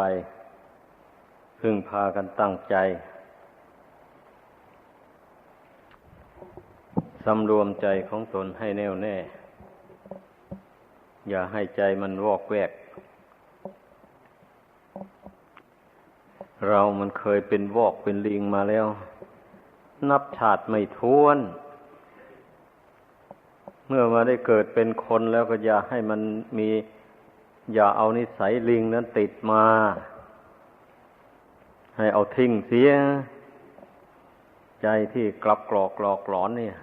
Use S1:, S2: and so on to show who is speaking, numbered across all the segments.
S1: ไปพึ่งพากันตั้งใจสำรวมใจของตนให้แน่วแน่ อย่าให้ใจมันวอกแวก เรามันเคยเป็นวอกเป็นลิงมาแล้ว นับชาติไม่ท้วน เมื่อมาได้เกิดเป็นคนแล้วก็อย่าให้มันมี อย่าเอานิสัยลิงนั้นติดมา ให้เอาทิ้งเสีย ใจที่กลับกรอกหลอกหลอนเนี่ย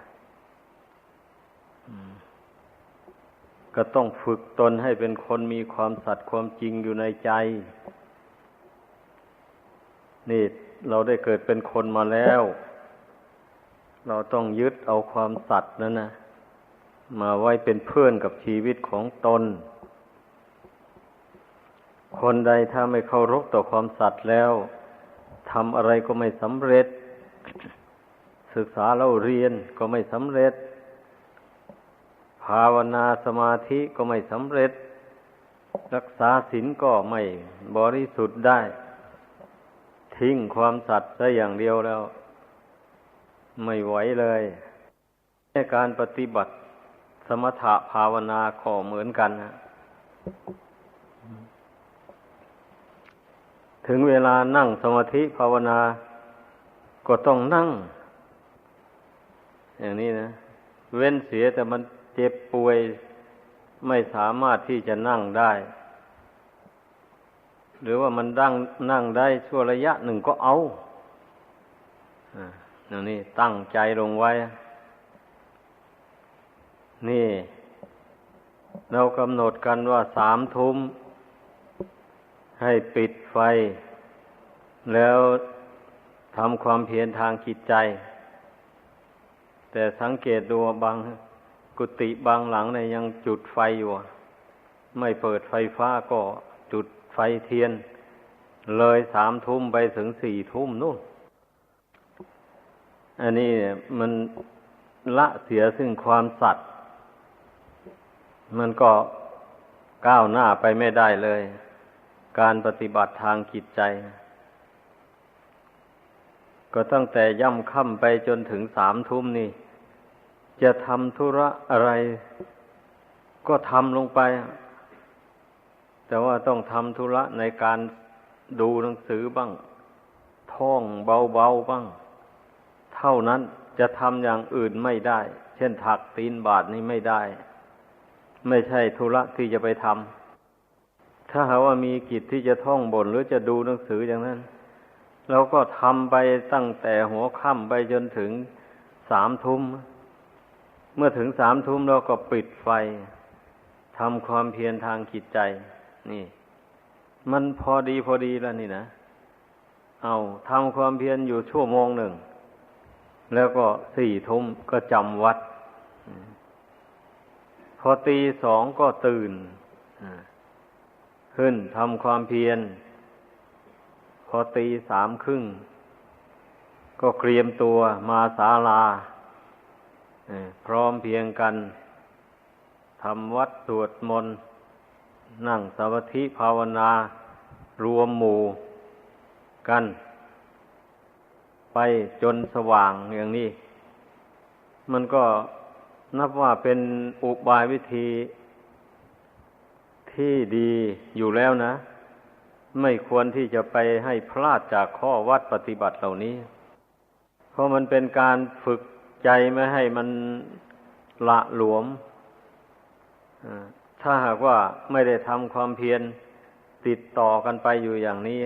S1: ก็ต้องฝึกตนให้เป็นคนมีความสัตย์ความจริงอยู่ในใจ นี่เราได้เกิดเป็นคนมาแล้ว เราต้องยึดเอาความสัตย์นั้นนะมาไว้เป็นเพื่อนกับชีวิตของตน คนใดถ้าไม่เคารพต่อความสัตย์แล้วทำอะไรก็ไม่สำเร็จ ศึกษาเราเรียนก็ไม่สำเร็จ ภาวนาสมาธิก็ไม่สำเร็จ รักษาศีลก็ไม่บริสุทธิ์ได้ ทิ้งความสัตย์ซะอย่างเดียวแล้ว ไม่ไหวเลยในการปฏิบัติสมถะภาวนาก็เหมือนกันนะ ถึงเวลานั่งสมาธิภาวนา ก็ต้องนั่ง อย่างนี้นะ เว้นเสียแต่มันเจ็บป่วยไม่สามารถที่จะนั่งได้ หรือว่ามันดังนั่งได้ชั่วระยะหนึ่งก็เอาอย่างนี้ตั้งใจลงไว้ นี่ เรากำหนดกันว่าสามทุ่ม ให้ปิดไฟ แล้วทำความเพียรทางจิตใจ แต่สังเกตดูบางกุฏิบางหลังเนี่ยยังจุดไฟอยู่ ไม่เปิดไฟฟ้าก็จุดไฟเทียน เลยสามทุ่มไปถึงสี่ทุ่มนู่น อันนี้มันละเสียซึ่งความสัตย์มันก็ก้าวหน้าไปไม่ได้เลย การปฏิบัติทางจิตใจ ก็ตั้งแต่ย่ำค่ำไปจนถึงสามทุ่มนี่ จะทำธุระอะไร ก็ทำลงไป แต่ว่าต้องทำธุระในการดูหนังสือบ้าง ท่องเบาๆบ้าง เท่านั้นจะทำอย่างอื่นไม่ได้ เช่นถักตีนบาทนี่ไม่ได้ ไม่ใช่ธุระที่จะไปทำ ถ้าหาว่ามีกิจที่จะท่องบนหรือจะดูหนังสืออย่างนั้นเราก็ทำไปตั้งแต่หัวค่ำไปจนถึงสามทุ่ม เมื่อถึงสามทุ่มเราก็ปิดไฟทำความเพียรทางจิตใจ นี่ มันพอดีพอดีแล้วนี่นะ เอาทำความเพียรอยู่ชั่วโมงหนึ่ง แล้วก็สี่ทุ่มก็จำวัด พอตีสองก็ตื่น ขึ้นทำความเพียร พอตีสามครึ่ง ก็เตรียมตัวมาศาลาพร้อมเพียงกันทำวัดสวดมนต์ นั่งสมาธิภาวนารวมหมู่กัน ไปจนสว่างอย่างนี้ มันก็นับว่าเป็นอุบายวิธี ที่ดีอยู่แล้วนะ ไม่ควรที่จะไปให้พลาดจากข้อวัดปฏิบัติเหล่านี้ เพราะมันเป็นการฝึกใจไม่ให้มันละหลวม ถ้าหากว่าไม่ได้ทำความเพียรติดต่อกันไปอยู่อย่างนี้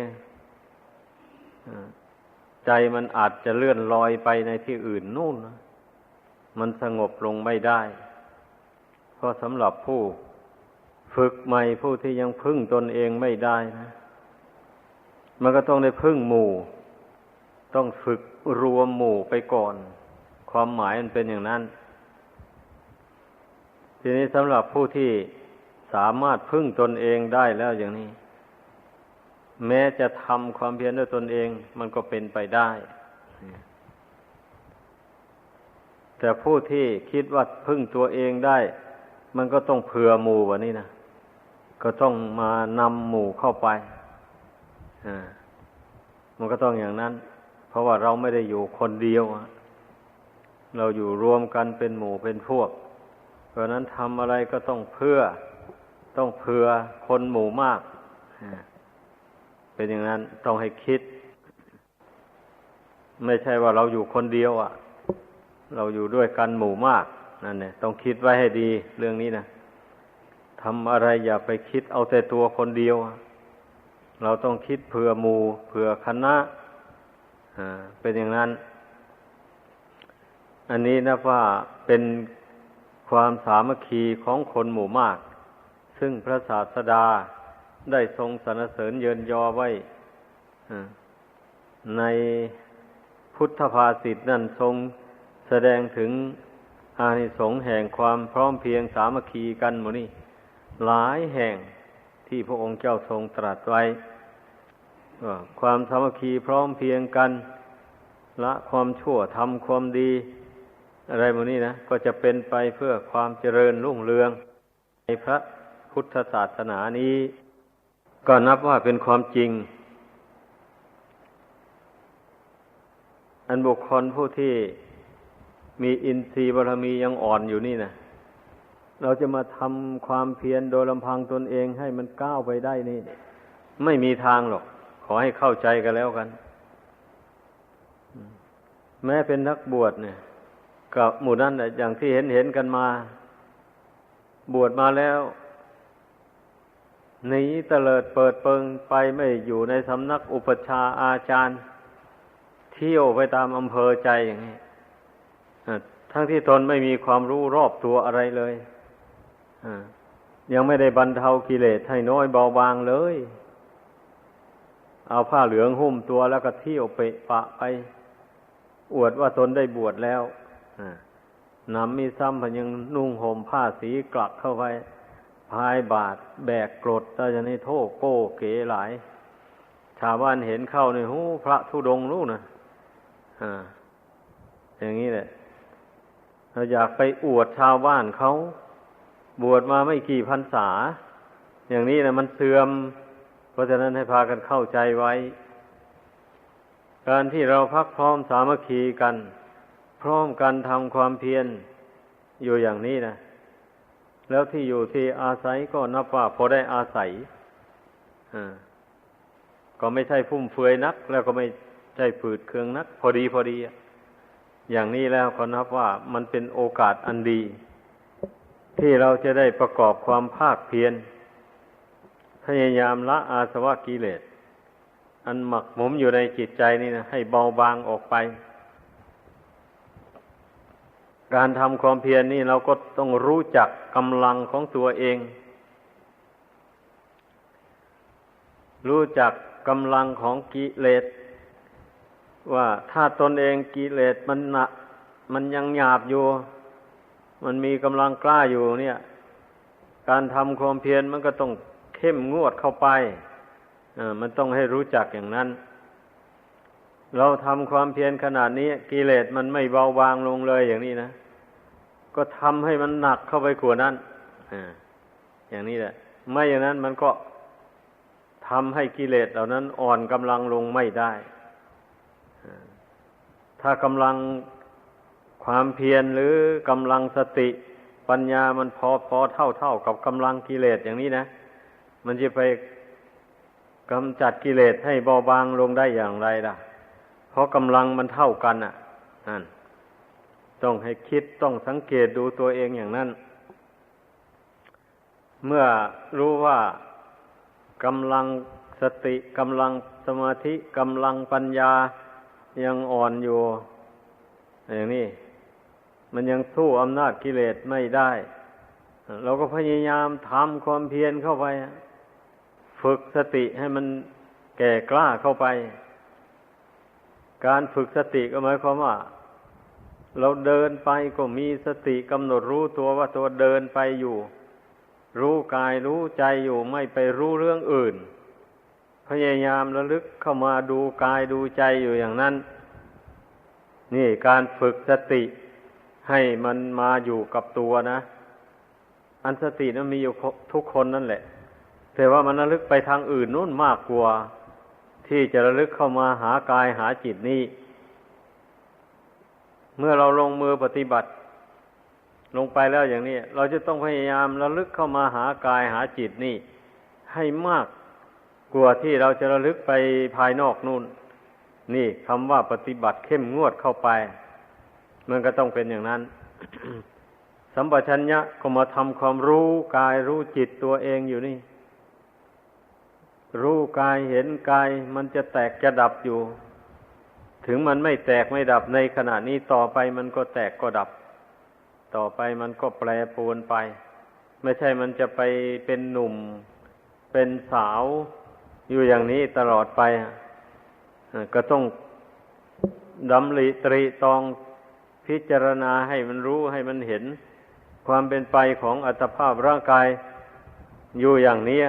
S1: ใจมันอาจจะเลื่อนลอยไปในที่อื่นนู่น มันสงบลงไม่ได้ เพราะสำหรับผู้ ฝึกใหม่ผู้ที่ยังพึ่งตนเองไม่ได้นะ มันก็ต้องได้พึ่งหมู่ ต้องฝึกรวมหมู่ไปก่อน ความหมายมันเป็นอย่างนั้น ทีนี้สำหรับผู้ที่สามารถพึ่งตนเองได้แล้วอย่างนี้ แม้จะทำความเพียรด้วยตนเอง มันก็เป็นไปได้ แต่ผู้ที่คิดว่าพึ่งตัวเองได้ มันก็ต้องเผื่อหมู่วะนี่นะ ก็ต้องมานำหมู่เข้าไปมันก็ต้องอย่างนั้น เพราะว่าเราไม่ได้อยู่คนเดียว เราอยู่รวมกันเป็นหมู่เป็นพวก เพราะนั้นทำอะไรก็ต้องเพื่อ ต้องเผื่อคนหมู่มาก เป็นอย่างนั้นต้องให้คิด ไม่ใช่ว่าเราอยู่คนเดียว อะ เราอยู่ด้วยกันหมู่มากนั่นเนี่ยต้องคิดไว้ให้ดีเรื่องนี้นะ ทำอะไรอย่าไปคิดเอาแต่ตัวคนเดียว เราต้องคิดเผื่อหมูเผื่อคณะเป็นอย่างนั้น อันนี้นะว่าเป็นความสามัคคีของคนหมู่มาก ซึ่งพระศาสดาได้ทรงสรรเสริญเยินยอไว้ในพุทธภาษิตนั่นทรงแสดงถึงอานิสงส์แห่งความพร้อมเพียงสามัคคีกันหมดนี่ หลายแห่งที่พระองค์เจ้าทรงตรัสไว้ความสามัคคีพร้อมเพียงกัน ละความชั่วทำความดี อะไรหมนี้นะ ก็จะเป็นไปเพื่อความเจริญรุ่งเรือง ในพระพุทธศาสนานี้ ก็นับว่าเป็นความจริง อันบุคคลผู้ที่มีอินทรีย์บารมียังอ่อนอยู่นี่นะ เราจะมาทำความเพียรโดยลำพังตนเองให้มันก้าวไปได้นี่ ไม่มีทางหรอก ขอให้เข้าใจกันแล้วกัน แม้เป็นนักบวชเนี่ย กับหมู่นั้นอย่างที่เห็นเห็นกันมา บวชมาแล้วหนีเตลิดเปิดเปิงไปไม่อยู่ในสำนักอุปชาอาจารย์ เที่ยวไปตามอำเภอใจอย่างนี้ทั้งที่ตนไม่มีความรู้รอบตัวอะไรเลย ยังไม่ได้บรรเทากิเลสให้น้อยเบาบางเลย เอาผ้าเหลืองหุ้มตัวแล้วก็เที่ยวเปะปะไป อวดว่าตนได้บวชแล้วนำมีซ้ำพันยังนุ่งห่มผ้าสีกลักเข้าไปพายบาทแบกกรดตาจะในโทษโก้เก๋หลาย ชาวบ้านเห็นเข้าในหูพระทุดงรู้นะอ่าอย่างนี้แหละเราอยากไปอวดชาวบ้านเขา บวชมาไม่กี่พรรษา อย่างนี้นะมันเสื่อม เพราะฉะนั้นให้พากันเข้าใจไว้ การที่เราพักพร้อมสามัคคีกัน พร้อมกันทำความเพียรอยู่อย่างนี้นะแล้วที่อยู่ที่อาศัยก็นับว่าพอได้อาศัยก็ไม่ใช่ฟุ่มเฟือยนัก แล้วก็ไม่ใช่ผืดเคืองนัก พอดีพอดี อย่างนี้แล้วก็นับว่ามันเป็นโอกาสอันดี ที่เราจะได้ประกอบความภาคเพียรพยายามละอาสวะกิเลส อันหมักหมมอยู่ในจิตใจนี่นะให้เบาบางออกไป การทำความเพียรนนี่เราก็ต้องรู้จักกำลังของตัวเอง รู้จักกำลังของกิเลส ว่าถ้าตนเองกิเลสมันหนักมันยังหยาบอยู่ มันมีกำลังกล้าอยู่เนี่ย การทำความเพียรมันก็ต้องเข้มงวดเข้าไปมันต้องให้รู้จักอย่างนั้น เราทำความเพียรขนาดนี้กิเลสมันไม่เบาบางลงเลยอย่างนี้นะ ก็ทำให้มันหนักเข้าไปกว่านั้นออย่างนี้แหละ ไม่อย่างนั้นมันก็ทำให้กิเลสเหล่านั้นอ่อนกำลังลงไม่ได้ ถ้ากำลัง ความเพียรหรือกำลังสติปัญญามันพอพอเท่าเท่ากับกำลังกิเลสอย่างนี้นะ มันจะไปกำจัดกิเลสให้เบาบางลงได้อย่างไรล่ะ เพราะกำลังมันเท่ากันอะนั่นต้องให้คิดต้องสังเกตดูตัวเองอย่างนั้น เมื่อรู้ว่ากำลังสติกำลังสมาธิกำลังปัญญายังอ่อนอยู่อย่างนี้ มันยังสู้อำนาจกิเลสไม่ได้ เราก็พยายามทำความเพียรเข้าไป ฝึกสติให้มันแก่กล้าเข้าไป การฝึกสติก็หมายความว่า เราเดินไปก็มีสติกำหนดรู้ตัวว่าตัวเดินไปอยู่ รู้กายรู้ใจอยู่ไม่ไปรู้เรื่องอื่น พยายามระลึกเข้ามาดูกายดูใจอยู่อย่างนั้น นี่การฝึกสติ ให้มันมาอยู่กับตัวนะ อันสตินั้นมีอยู่ทุกคนนั่นแหละ แต่ว่ามันระลึกไปทางอื่นนู่นมากกว่าที่จะระลึกเข้ามาหากายหาจิตนี้เมื่อเราลงมือปฏิบัติ ลงไปแล้วอย่างนี้ เราจะต้องพยายามระลึกเข้ามาหากายหาจิตนี่ ให้มากกว่าที่เราจะระลึกไปภายนอกนู่น นี่คำว่าปฏิบัติเข้มงวดเข้าไป มันก็ต้องเป็นอย่างนั้น สัมปชัญญะก็มาทำความรู้กายรู้จิตตัวเองอยู่นี่ รู้กายเห็นกายมันจะแตกจะดับอยู่ ถึงมันไม่แตกไม่ดับในขณะนี้ต่อไปมันก็แตกก็ดับ ต่อไปมันก็แปรปรวนไป ไม่ใช่มันจะไปเป็นหนุ่ม เป็นสาวอยู่อย่างนี้ตลอดไปก็ต้องดำริตรีตอง พิจารณาให้มันรู้ให้มันเห็น ความเป็นไปของอัตภาพร่างกายอยู่อย่างนี้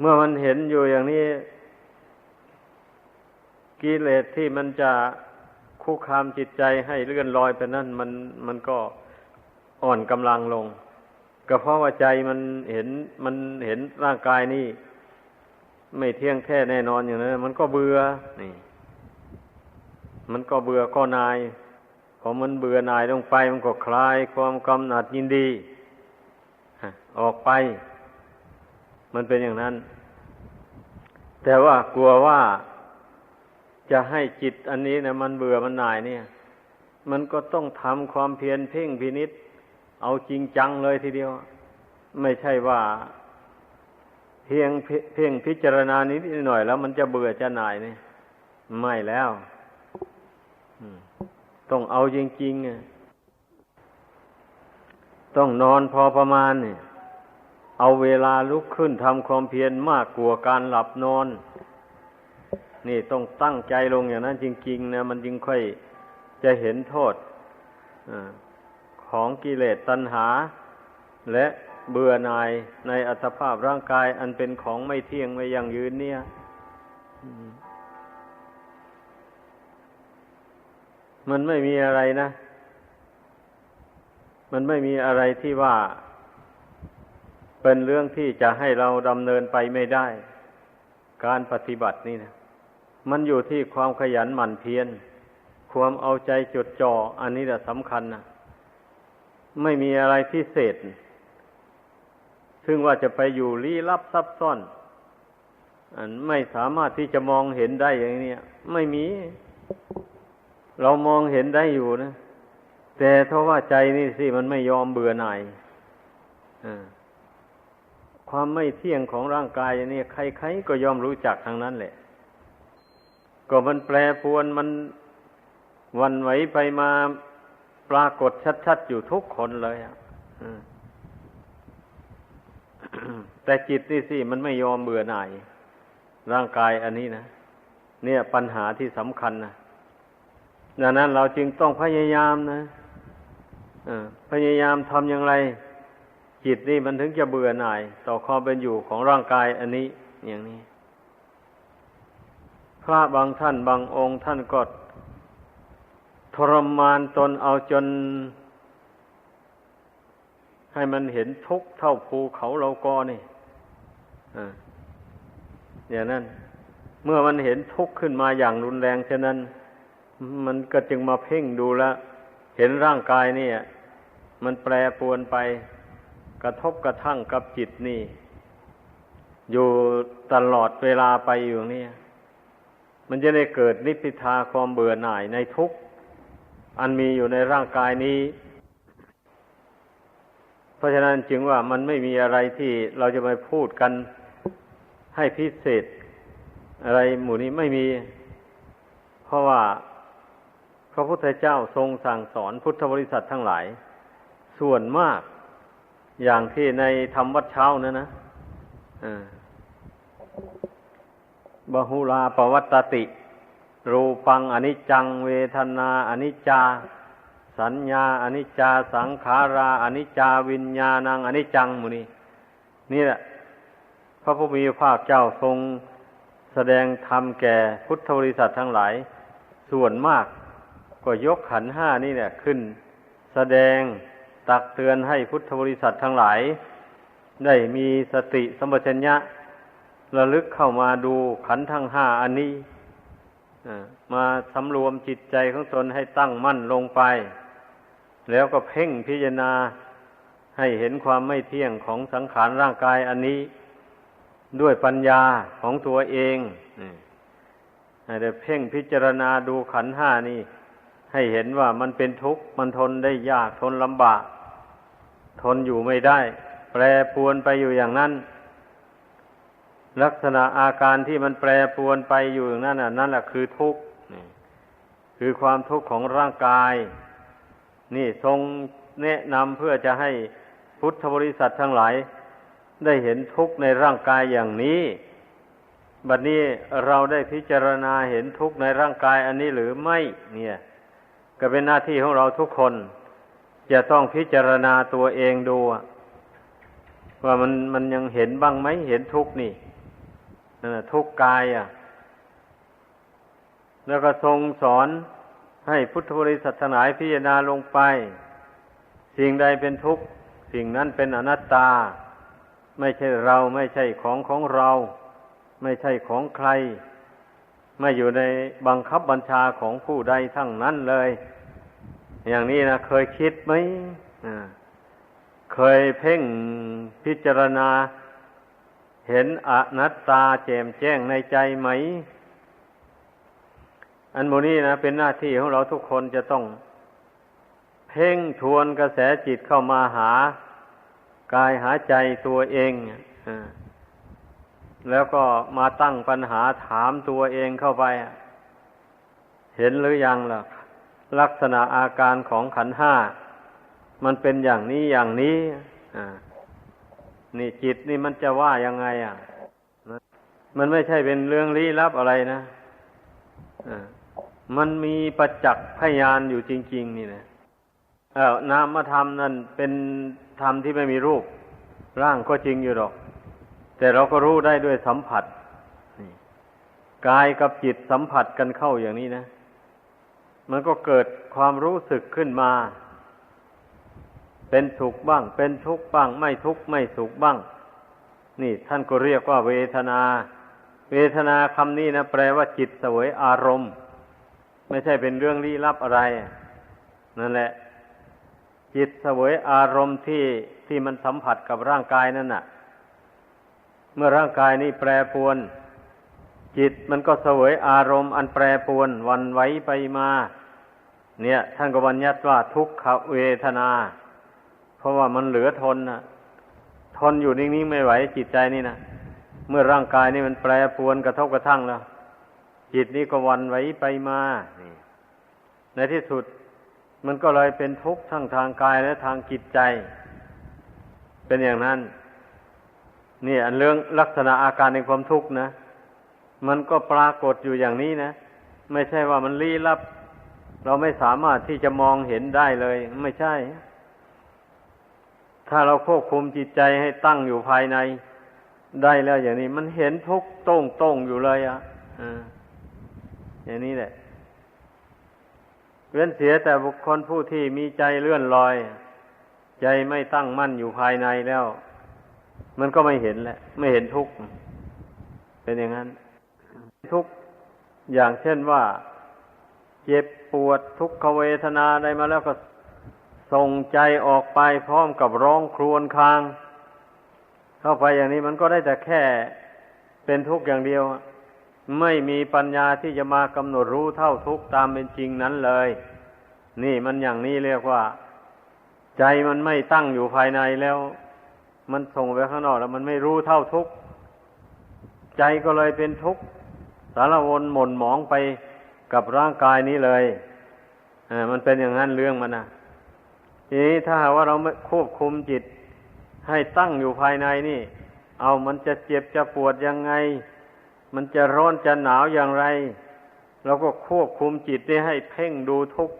S1: เมื่อมันเห็นอยู่อย่างนี้ กิเลสที่มันจะคุกคามจิตใจให้เลื่อนลอยไปนั่นมันมันก็อ่อนกำลังลง ก็เพราะว่าใจมันเห็นมันเห็นร่างกายนี่ ไม่เที่ยงแท้แน่นอนอย่างนั้นมันก็เบื่อนี่ มันก็เบื่อก็นาย พอมันเบื่อนายลงไป มันก็คลายความกำหนัดยินดีออกไป มันเป็นอย่างนั้น แต่ว่ากลัวว่าจะให้จิตอันนี้นะมันเบื่อมันนายเนี่ย มันก็ต้องทำความเพียรเพ่งพินิษเอาจริงจังเลยทีเดียว ไม่ใช่ว่า เพียงเพียงพิจารณานิดหน่อยแล้วมันจะเบื่อจะหน่ายเนี่ยไม่แล้ว ต้องเอาจริงๆต้องนอนพอประมาณเนี่ยเอาเวลาลุกขึ้นทำความเพียรมากกว่าการหลับนอน นี่ต้องตั้งใจลงอย่างนั้นจริง ๆ นะ มันจึงค่อยจะเห็นโทษอของกิเลสตัณหา และเบื่อหน่ายในอัตภาพร่างกายอันเป็นของไม่เที่ยงไม่ยั่งยืนเนี่ย มันไม่มีอะไรนะ มันไม่มีอะไรที่ว่า เป็นเรื่องที่จะให้เราดำเนินไปไม่ได้ การปฏิบัตินี่นะมันอยู่ที่ความขยันหมั่นเพียรความเอาใจจดจ่ออันนี้แหละสำคัญนะไม่มีอะไรพิเศษ ซึ่งว่าจะไปอยู่ลี้ลับซับซ้อน อันไม่สามารถที่จะมองเห็นได้อย่างนี้ไม่มี เรามองเห็นได้อยู่นะ แต่เพราะว่าใจนี่สิมันไม่ยอมเบื่อหน่ายความไม่เที่ยงของร่างกายนี่ใครๆก็ยอมรู้จักทางนั้นแหละ ก็มันแปรปวนมันวันไหวไปมาปรากฏชัดๆอยู่ทุกคนเลยอะแต่จิตนี่สิมันไม่ยอมเบื่อหน่าย ร่างกายอันนี้นะเนี่ยปัญหาที่สำคัญนะ ดังนั้นเราจึงต้องพยายามนะพยายามทำอย่างไร จิตนี่มันถึงจะเบื่อหน่าย ต่อความเป็นอยู่ของร่างกายอันนี้อย่างนี้ พระบางท่านบางองค์ท่านก็ทรมานตนเอาจน ให้มันเห็นทุกข์เท่าภูเขาเรากอนี่อย่างนั้น เมื่อมันเห็นทุกข์ขึ้นมาอย่างรุนแรงเช่นนั้น มันก็จึงมาเพ่งดูแลเห็นร่างกายนี่มันแปรปวนไป กระทบกระทั่งกับจิตนี่ อยู่ตลอดเวลาไปอยู่นี่มันจะได้เกิดนิพพิทาความเบื่อหน่ายในทุกอันมีอยู่ในร่างกายนี้ เพราะฉะนั้นจึงว่ามันไม่มีอะไรที่เราจะไปพูดกันให้พิเศษ อะไรหมู่นี้ไม่มี เพราะว่า ระพุทธเจ้าทรงสั่งสอนพุทธบริษัททั้งหลาย ส่วนมากอย่างที่ในธรรมวัดเช้านะนะบหุลาปวัตติ รูปังอนิจจัง เวทนาอนิจจา สัญญาอนิจจา สังขาราอนิจจา วิญญาณังอนิจจังมูนี่นี่แหละ พระผู้มีพระเจ้าทรงแสดงธรรมแก่พุทธบริษัททั้งหลาย ส่วนมาก ก็ยกขันห้านี่เนี่ยขึ้น แสดงตักเตือนให้พุทธบริษัททั้งหลาย ได้มีสติสมปชัญญะระลึกเข้ามาดูขันทั้งห้าอันนี้มาสำรวมจิตใจของตนให้ตั้งมั่นลงไป แล้วก็เพ่งพิจารณาให้เห็นความไม่เที่ยงของสังขารร่างกายอันนี้ ด้วยปัญญาของตัวเองให้ได้เพ่งพิจารณาดูขันห้านี่ ให้เห็นว่ามันเป็นทุกข์ มันทนได้ยากทนลำบาก ทนอยู่ไม่ได้ แปรปวนไปอยู่อย่างนั้น ลักษณะอาการที่มันแปรปวนไปอยู่อย่างนั้นนั่นแหละคือทุกข์คือความทุกข์ของร่างกาย นี่ทรงแนะนำเพื่อจะให้พุทธบริษัททั้งหลาย ได้เห็นทุกข์ในร่างกายอย่างนี้บัดนี้เราได้พิจารณาเห็นทุกข์ในร่างกายอันนี้หรือไม่ เนี่ย ก็เป็นหน้าที่ของเราทุกคน จะต้องพิจารณาตัวเองดู ว่ามันมันยังเห็นบ้างไหมเห็นทุกนี่นั่นทุกกายอะ แล้วก็ทรงสอนให้พุทธบริษัททั้งหลายพิจารณาลงไป สิ่งใดเป็นทุกข์ สิ่งนั้นเป็นอนัตตา ไม่ใช่เราไม่ใช่ของของเรา ไม่ใช่ของใคร ไม่อยู่ในบังคับบัญชาของผู้ใดทั้งนั้นเลย อย่างนี้นะเคยคิดไหมเคยเพ่งพิจารณา เห็นอนัตตาแจ่มแจ้งในใจไหม อันโมนี้นะเป็นหน้าที่ของเราทุกคนจะต้อง เพ่งทวนกระแสจิตเข้ามาหากายหาใจตัวเองอ แล้วก็มาตั้งปัญหาถามตัวเองเข้าไป เห็นหรือยังล่ะ ลักษณะอาการของขันห้า มันเป็นอย่างนี้อย่างนี้นี่จิตนี่มันจะว่ายังไง อะ มันไม่ใช่เป็นเรื่องลี้ลับอะไรนะมันมีประจักษ์พยานอยู่จริง ๆ นี่นะเออนามธรรมนั่นเป็นธรรมที่ไม่มีรูป ร่างก็จริงอยู่หรอก แต่เราก็รู้ได้ด้วยสัมผัสกายกับจิตสัมผัสกันเข้าอย่างนี้นะ มันก็เกิดความรู้สึกขึ้นมา เป็นสุขบ้าง เป็นทุกข์บ้าง ไม่ทุกข์ไม่สุขบ้าง นี่ท่านก็เรียกว่าเวทนา เวทนาคำนี้นะแปลว่าจิตเสวยอารมณ์ ไม่ใช่เป็นเรื่องลี้ลับอะไร นั่นแหละ จิตเสวยอารมณ์ที่ที่มันสัมผัสกับร่างกายนั่นน่ะ เมื่อร่างกายนี้แปรปวน จิตมันก็เสวยอารมณ์อันแปรปวนวันไหวไปมา เนี่ย ท่านก็บัญญัติว่าทุกขเวทนา เพราะว่ามันเหลือทนนะทนอยู่นิ่งๆไม่ไหวจิตใจนี่นะเมื่อร่างกายนี่มันแปรปวนกระทบกระทั่งแล้ว จิตนี้ก็วันไหวไปมาในที่สุดมันก็เลยเป็นทุกข์ทั้งทางกายและทางจิตใจ เป็นอย่างนั้น นี่อันเรื่องลักษณะอาการในความทุกข์นะ มันก็ปรากฏอยู่อย่างนี้นะ ไม่ใช่ว่ามันลี้ลับ เราไม่สามารถที่จะมองเห็นได้เลย ไม่ใช่ ถ้าเราควบคุมจิตใจให้ตั้งอยู่ภายในได้แล้วอย่างนี้ มันเห็นทุกข์ต้งต้งอยู่เลยอะอ่าอย่างนี้แหละ เว้นเสียแต่บุคคลผู้ที่มีใจเลื่อนลอย ใจไม่ตั้งมั่นอยู่ภายในแล้ว มันก็ไม่เห็นแหละ ไม่เห็นทุกข์เป็นอย่างนั้น ทุกข์อย่างเช่นว่า เจ็บปวดทุกขเวทนาได้มาแล้วก็ส่งใจออกไปพร้อมกับร้องครวญคราง เข้าไปอย่างนี้มันก็ได้แต่แค่เป็นทุกข์อย่างเดียว ไม่มีปัญญาที่จะมากำหนดรู้เท่าทุกข์ตามเป็นจริงนั้นเลย นี่มันอย่างนี้เรียกว่า ใจมันไม่ตั้งอยู่ภายในแล้ว มันส่งไปข้างนอกแล้วมันไม่รู้เท่าทุกข์ใจก็เลยเป็นทุกข์สารวนหม่นหมองไปกับร่างกายนี้เลยอ่ามันเป็นอย่างนั้นเรื่องมันนะทีนี้ถ้าหาว่าเราไม่ควบคุมจิต ให้ตั้งอยู่ภายในนี่ เอามันจะเจ็บจะปวดยังไง มันจะร้อนจะหนาวอย่างไรเราก็ควบคุมจิตได้ให้เพ่งดูทุกข์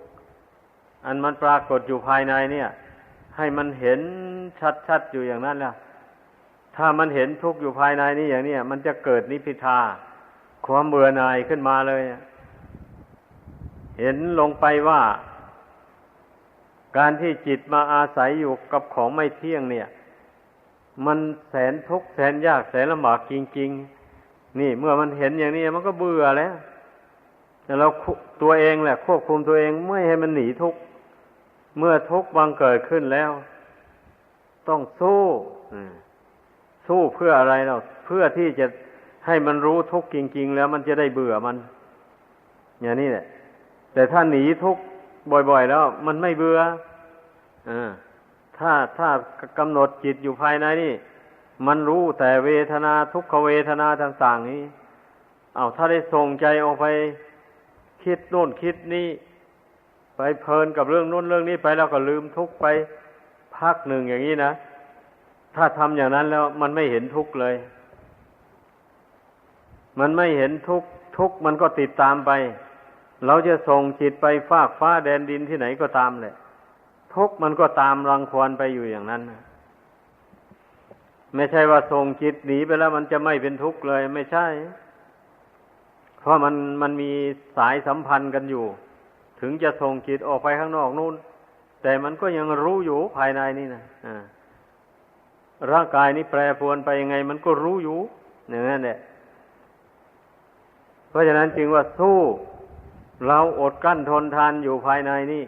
S1: อันมันปรากฏอยู่ภายในเนี่ย ให้มันเห็น ชัดๆอยู่อย่างนั้นแล้วถ้ามันเห็นทุกข์อยู่ภายในนี้อย่างนี้มันจะเกิดนิพิทา ความเบื่อหน่ายขึ้นมาเลย เห็นลงไปว่า การที่จิตมาอาศัยอยู่กับของไม่เที่ยงเนี่ย มันแสนทุกข์แสนยากแสนลำบากจริงนี่เมื่อมันเห็นอย่างนี้มันก็เบื่อแล้วแต่เราตัวเองแหละ ควบคุมตัวเองไม่ให้มันหนีทุกข์เมื่อทุกข์บังเกิดขึ้นแล้ว ต้องสู้สู้เพื่ออะไรเราเพื่อที่จะให้มันรู้ทุกข์จริง ๆ แล้วมันจะได้เบื่อมัน อย่างนี้แหละ แต่ถ้าหนีทุกข์บ่อย ๆ แล้ว มันไม่เบื่ออถ้าถ้ากำหนดจิตอยู่ภายในนี่มันรู้แต่เวทนาทุกขเวทนาต่างๆนี้ เอาถ้าได้ส่งใจออกไปคิดโน่นคิดนี่ ไปเพลินกับเรื่องโน้นเรื่องนี้ไปแล้วก็ลืมทุกไป พักหนึ่งอย่างนี้นะ ถ้าทำอย่างนั้นแล้วมันไม่เห็นทุกข์เลย มันไม่เห็นทุกข์ทุกมันก็ติดตามไป เราจะส่งจิตไปฟากฟ้าแดนดินที่ไหนก็ตามเลยทุกมันก็ตามรังควานไปอยู่อย่างนั้นไม่ใช่ว่าส่งจิตหนีไปแล้วมันจะไม่เป็นทุกข์เลยไม่ใช่ เพราะมันมันมีสายสัมพันธ์กันอยู่ ถึงจะส่งจิตออกไปข้างนอกนู่น แต่มันก็ยังรู้อยู่ภายในนี่นะอ่าร่างกายนี้แปรปรวนไปยังไง มันก็รู้อยู่อย่างนั้นแหละเพราะฉะนั้นจึงว่าสู้เราอดกั้นทนทานอยู่ภายในนี่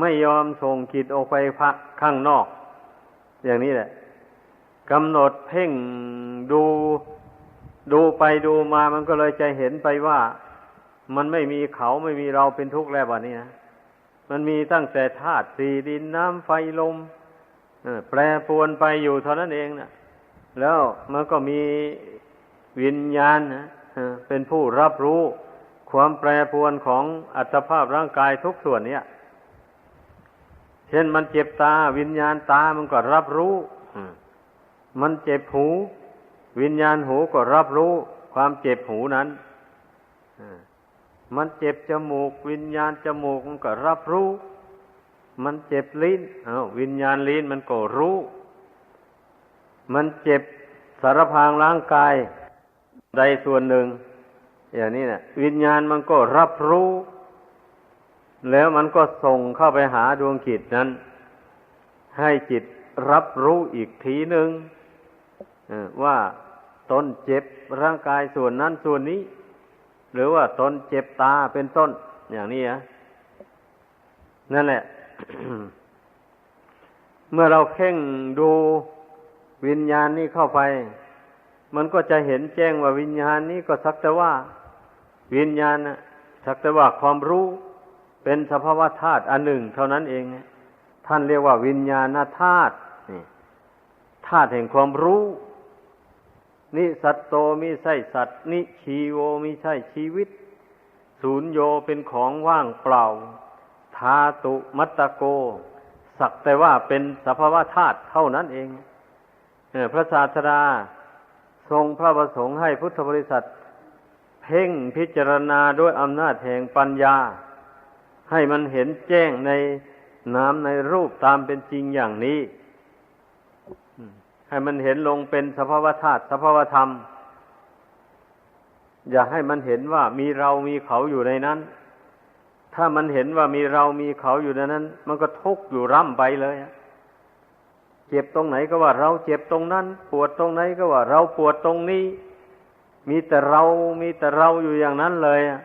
S1: ไม่ยอมส่งจิตออกไปพักข้างนอก อย่างนี้แหละกำหนดเพ่งดูดูไปดูมามันก็เลยจะเห็นไปว่า มันไม่มีเขาไม่มีเราเป็นทุกข์แล้วแบบนี้นะ มันมีตั้งแต่ธาตุสี่ดินน้ำไฟลมแปรปวนไปอยู่เท่านั้นเองนะแล้วมันก็มีวิญญาณนะเป็นผู้รับรู้ความแปรปวนของอัตภาพร่างกายทุกส่วนเนี่ย เช่นมันเจ็บตาวิญญาณตามันก็รับรู้มันเจ็บหู วิญญาณหูก็รับรู้ความเจ็บหูนั้น มันเจ็บจมูก วิญญาณจมูกมันก็รับรู้ มันเจ็บลิ้นอาวิญญาณลิ้นมันก็รู้ มันเจ็บสารพางร่างกายใดส่วนหนึ่ง อย่างนี้นะวิญญาณมันก็รับรู้ แล้วมันก็ส่งเข้าไปหาดวงจิตนั้น ให้จิตรับรู้อีกทีหนึ่งว่าตนเจ็บร่างกายส่วนนั้นส่วนนี้ หรือว่าตนเจ็บตาเป็นต้น อย่างนี้อะนั่นแหละ เมื่อเราเพ่งดูวิญญาณนี้เข้าไป มันก็จะเห็นแจ้งว่าวิญญาณนี้ก็สักแต่ว่า วิญญาณสักแต่ว่าความรู้เป็นสภาวะธาตุอันหนึ่ง เท่านั้นเอง ท่านเรียกว่าวิญญาณธาตุธาตุแห่งความรู้ นิสัตโตมิใช่สัตว์ นิชีโวมิใช่ชีวิต ศูนย์โยเป็นของว่างเปล่าธาตุมัตตโก สักแต่ว่าเป็นสภาวะธาตุเท่านั้นเองพระศาสดาทรงพระประสงค์ให้พุทธบริษัท เพ่งพิจารณาด้วยอำนาจแห่งปัญญา ให้มันเห็นแจ้งในน้ำในรูปตามเป็นจริงอย่างนี้ ให้มันเห็นลงเป็นสภาวธาตุสภาวธรรม อย่าให้มันเห็นว่ามีเรามีเขาอยู่ในนั้น ถ้ามันเห็นว่ามีเรามีเขาอยู่ในนั้น มันก็ทุกข์อยู่ร่ำไปเลยเจ็บตรงไหนก็ว่าเราเจ็บตรงนั้น ปวดตรงไหนก็ว่าเราปวดตรงนี้ มีแต่เรามีแต่เราอยู่อย่างนั้นเลยอะ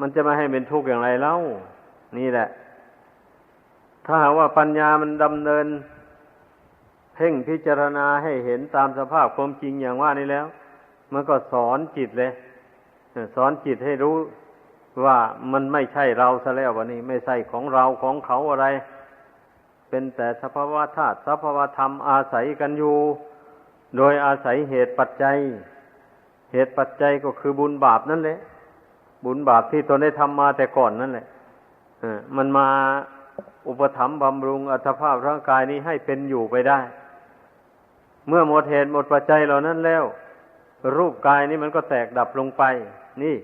S1: มันจะมาให้เป็นทุกข์อย่างไรเล่านี่แหละ ถ้าหากว่าปัญญามันดำเนิน เพ่งพิจารณาให้เห็นตามสภาพความจริงอย่างว่านี้แล้ว มันก็สอนจิตเลย สอนจิตให้รู้ว่ามันไม่ใช่เราซะแล้ววันนี้ ไม่ใช่ของเราของเขาอะไร เป็นแต่สภาวะธาตุสภาวะธรรมอาศัยกันอยู่ โดยอาศัยเหตุปัจจัย เหตุปัจจัยก็คือบุญบาปนั่นแหละ บุญบาปที่ตนได้ทำมาแต่ก่อนนั่นแหละมันมาอุปถัมภ์บำรุงอัตภาพร่างกายนี้ให้เป็นอยู่ไปได้ เมื่อหมดเหตุหมดปัจจัยเหล่านั้นแล้ว รูปกายนี้มันก็แตกดับลงไป นี่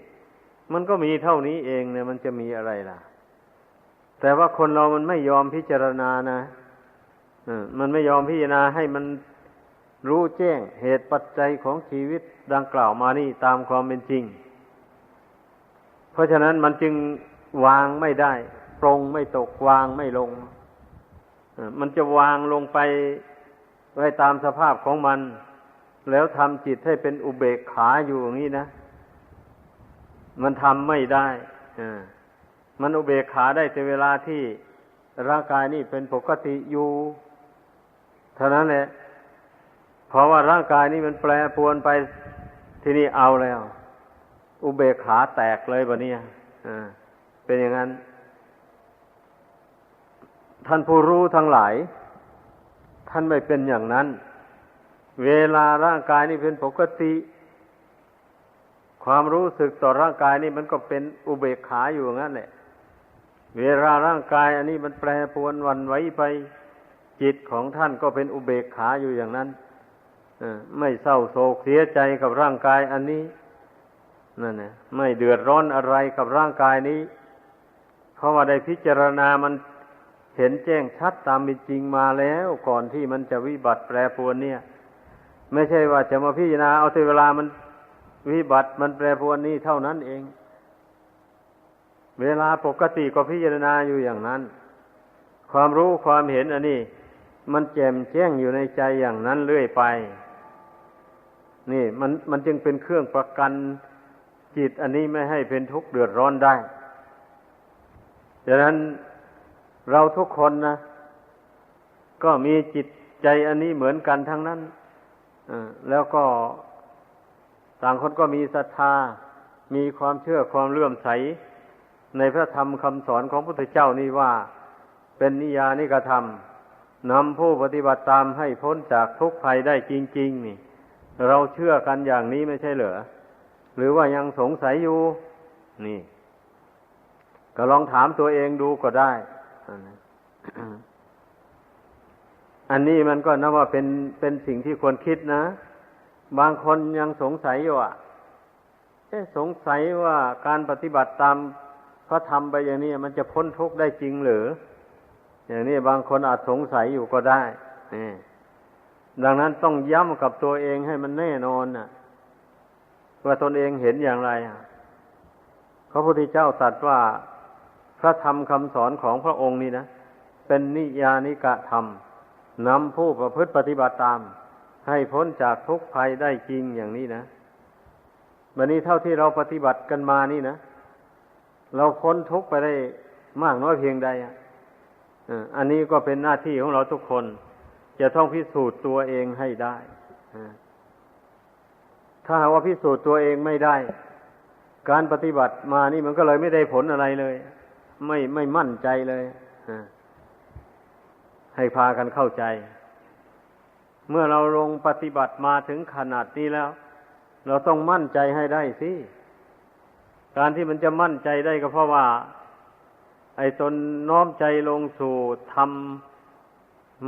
S1: มันก็มีเท่านี้เองเนี่ยมันจะมีอะไรล่ะ แต่ว่าคนเรามันไม่ยอมพิจารณานะมันไม่ยอมพิจารณาให้มันรู้แจ้งเหตุปัจจัยของชีวิตดังกล่าวมานี่ตามความเป็นจริง เพราะฉะนั้นมันจึงวางไม่ได้ ปรงไม่ตกวางไม่ลง มันจะวางลงไป ไว้ตามสภาพของมัน แล้วทำจิตให้เป็นอุเบกขาอยู่อย่างนี้นะ มันทำไม่ได้มันอุเบกขาได้แต่เวลาที่ร่างกายนี่เป็นปกติอยู่เท่านั้นแหละเพราะว่าร่างกายนี่มันแปรปรวนไปที่นี่เอาแล้ว อุเบกขาแตกเลยบะเนี่ยเป็นอย่างนั้น ท่านผู้รู้ทั้งหลาย ท่านไม่เป็นอย่างนั้น เวลาร่างกายนี่เป็นปกติ ความรู้สึกต่อร่างกายนี่มันก็เป็นอุเบกขาอยู่งั้นแหละ เวลาร่างกาย อันนี้มันแปรปรวนวันไหวไป จิตของท่านก็เป็นอุเบกขาอยู่อย่างนั้นไม่เศร้าโศกเสียใจกับร่างกายอันนี้นั่นนะไม่เดือดร้อนอะไรกับร่างกายนี้ เพราะว่าได้พิจารณามัน เห็นแจ้งชัดตามเป็นจริงมาแล้วก่อนที่มันจะวิบัติแปรปรวนเนี่ย ไม่ใช่ว่าจะมาพิจารณาเอาแต่เวลามันวิบัติมันแปรปรวนนี่เท่านั้นเอง เวลาปกติก็พิจารณาอยู่อย่างนั้น ความรู้ความเห็นอันนี้ มันแจ่มแจ้งอยู่ในใจอย่างนั้นเรื่อยไป นี่มันมันจึงเป็นเครื่องประกันจิตอันนี้ไม่ให้เป็นทุกข์เดือดร้อนได้ดังนั้น เราทุกคนนะ ก็มีจิตใจอันนี้เหมือนกันทั้งนั้นแล้วก็ต่างคนก็มีศรัทธา มีความเชื่อความเลื่อมใส ในพระธรรมคำสอนของพระพุทธเจ้านี่ว่า เป็นนิยานิกระทำนำผู้ปฏิบัติตามให้พ้นจากทุกภัยได้จริง ๆ นี่ เราเชื่อกันอย่างนี้ไม่ใช่เหรอ หรือว่ายังสงสัยอยู่ นี่ ก็ลองถามตัวเองดูก็ได้ อันนี้มันก็นับว่าเป็นเป็นสิ่งที่ควรคิดนะ บางคนยังสงสัยอยู่อะเอ๊สงสัยว่าการปฏิบัติตามพระธรรมไปอย่างนี้มันจะพ้นทุกข์ได้จริงหรือ อย่างนี้บางคนอาจสงสัยอยู่ก็ได้นี่ดังนั้นต้องย้ำกับตัวเองให้มันแน่นอนน่ะ ว่าตนเองเห็นอย่างไรพระพุทธเจ้าตรัสว่า พระธรรมคำสอนของพระองค์นี่นะ เป็นนิยานิกะธรรมนำผู้ประพฤติปฏิบัติตาม ให้พ้นจากทุกภัยได้จริงอย่างนี้นะวันนี้เท่าที่เราปฏิบัติกันมานี่นะ เราพ้นทุกไปได้มากน้อยเพียงใดอะอันนี้ก็เป็นหน้าที่ของเราทุกคน จะต้องพิสูจน์ตัวเองให้ได้ถ้าหากว่าพิสูจน์ตัวเองไม่ได้ การปฏิบัติมานี่มันก็เลยไม่ได้ผลอะไรเลย ไม่ไม่มั่นใจเลยให้พากันเข้าใจ เมื่อเราลงปฏิบัติมาถึงขนาดนี้แล้ว เราต้องมั่นใจให้ได้สิการที่มันจะมั่นใจได้ก็เพราะว่า ไอ้ตนน้อมใจลงสู่ธรร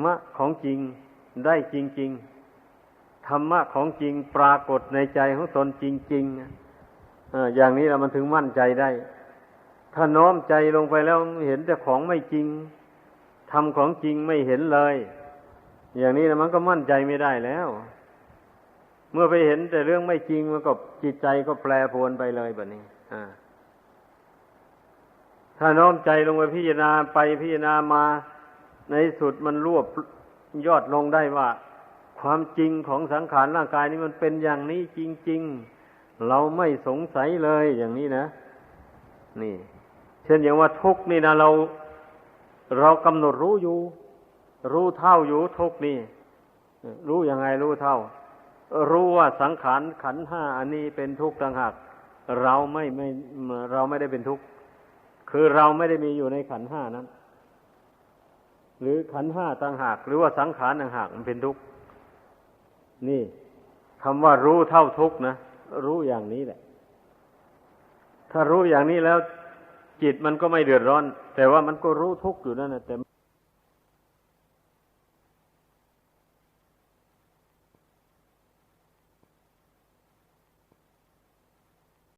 S1: มะของจริงได้จริง ๆ ธรรมะของจริงปรากฏในใจของตนจริงๆอย่างนี้เรามันถึงมั่นใจได้ ถ้าน้อมใจลงไปแล้วเห็นแต่ของไม่จริงทำของจริงไม่เห็นเลย อย่างนี้นะมันก็มั่นใจไม่ได้แล้ว เมื่อไปเห็นแต่เรื่องไม่จริงมันก็จิตใจก็แปรปรวนไปเลยแบบนี้ถ้าน้อมใจลงไปพิจารณาไปพิจารณามา ในสุดมันรวบยอดลงได้ว่า ความจริงของสังขารร่างกายนี้มันเป็นอย่างนี้จริง ๆ เราไม่สงสัยเลยอย่างนี้นะ นี่ เช่นอย่างว่าทุกนี่นะเรา เรากำหนดรู้อยู่ รู้เท่าอยู่ทุกนี่ รู้ยังไงรู้เท่า รู้ว่าสังขารขันห้าอันนี้เป็นทุกข์ต่างหากเราไม่ไม่เราไม่ได้เป็นทุกข์คือเราไม่ได้มีอยู่ในขันห้านั้น หรือขันห้าต่างหาก หรือว่าสังขารต่างหากมันเป็นทุกข์นี่คำว่ารู้เท่าทุกข์นะรู้อย่างนี้แหละ ถ้ารู้อย่างนี้แล้ว จิตมันก็ไม่เดือดร้อน แต่ว่ามันก็รู้ทุกข์อยู่นั่นนะแต่